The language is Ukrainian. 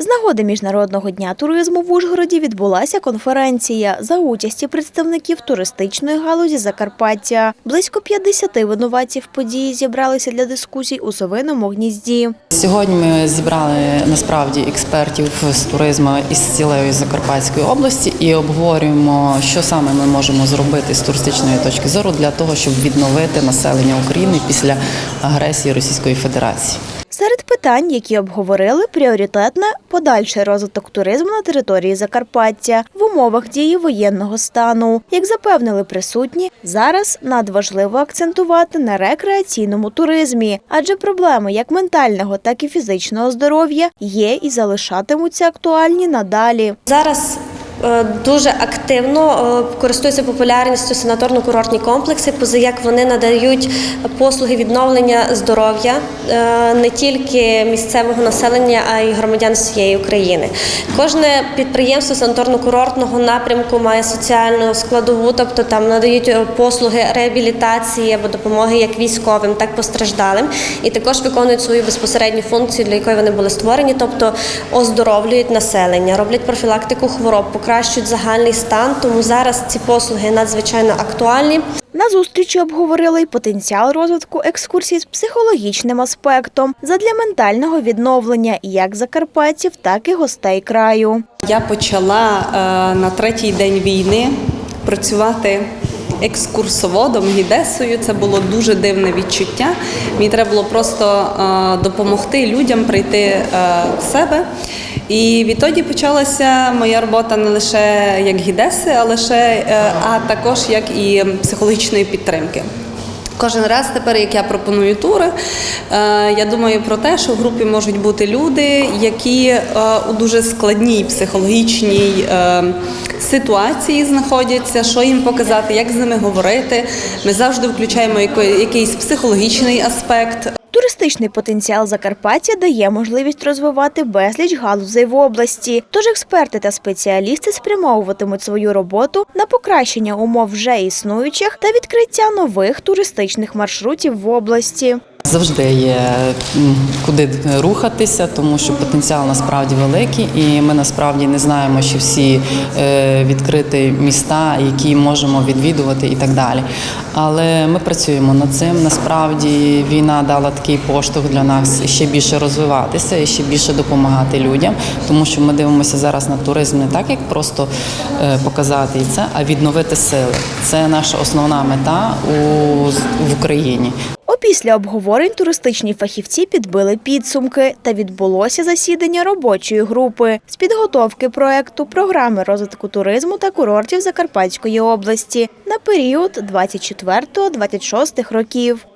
З нагоди Міжнародного дня туризму в Ужгороді відбулася конференція за участі представників туристичної галузі Закарпаття. Близько 50 винуватців події зібралися для дискусій у совиному гнізді. Сьогодні ми зібрали насправді експертів з туризму із цілої Закарпатської області і обговорюємо, що саме ми можемо зробити з туристичної точки зору для того, щоб відновити населення України після агресії Російської Федерації. Серед питань, які обговорили, пріоритетне подальший розвиток туризму на території Закарпаття в умовах дії воєнного стану. Як запевнили присутні, зараз надважливо акцентувати на рекреаційному туризмі, адже проблеми як ментального, так і фізичного здоров'я є і залишатимуться актуальні надалі. Зараз дуже активно е, користуються популярністю санаторно-курортні комплекси, позаяк вони надають послуги відновлення здоров'я е, не тільки місцевого населення, а й громадян всієї України. Кожне підприємство санаторно-курортного напрямку має соціальну складову, тобто там надають е, послуги реабілітації або допомоги як військовим, так постраждалим, і також виконують свою безпосередню функцію, для якої вони були створені, тобто оздоровлюють населення, роблять профілактику хвороб, покращують загальний стан. Тому зараз ці послуги надзвичайно актуальні. На зустрічі обговорили й потенціал розвитку екскурсій з психологічним аспектом задля ментального відновлення як закарпатців, так і гостей краю. Я почала е, на третій день війни працювати екскурсоводом гідесою. Це було дуже дивне відчуття. Мені треба було просто е, допомогти людям прийти е, в себе. І відтоді почалася моя робота не лише як гідеси, а лише е, а також як і психологічної підтримки. Кожен раз тепер, як я пропоную тури, е, я думаю про те, що в групі можуть бути люди, які е, у дуже складній психологічній ситуації знаходяться, що їм показати, як з ними говорити. Ми завжди включаємо якийсь психологічний аспект. Туристичний потенціал Закарпаття дає можливість розвивати безліч галузей в області. Тож експерти та спеціалісти спрямовуватимуть свою роботу на покращення умов вже існуючих та відкриття нових туристичних маршрутів в області. Завжди є куди рухатися, тому що потенціал насправді великий, і ми насправді не знаємо, що всі е, відкриті міста, які можемо відвідувати і так далі. Але ми працюємо над цим. Насправді війна дала такий поштовх для нас ще більше розвиватися і ще більше допомагати людям, тому що ми дивимося зараз на туризм не так, як просто е, показати це, а відновити сили. Це наша основна мета у, в Україні. Опісля обговорень туристичні фахівці підбили підсумки та відбулося засідання робочої групи з підготовки проекту програми розвитку туризму та курортів Закарпатської області на період 24-26 років.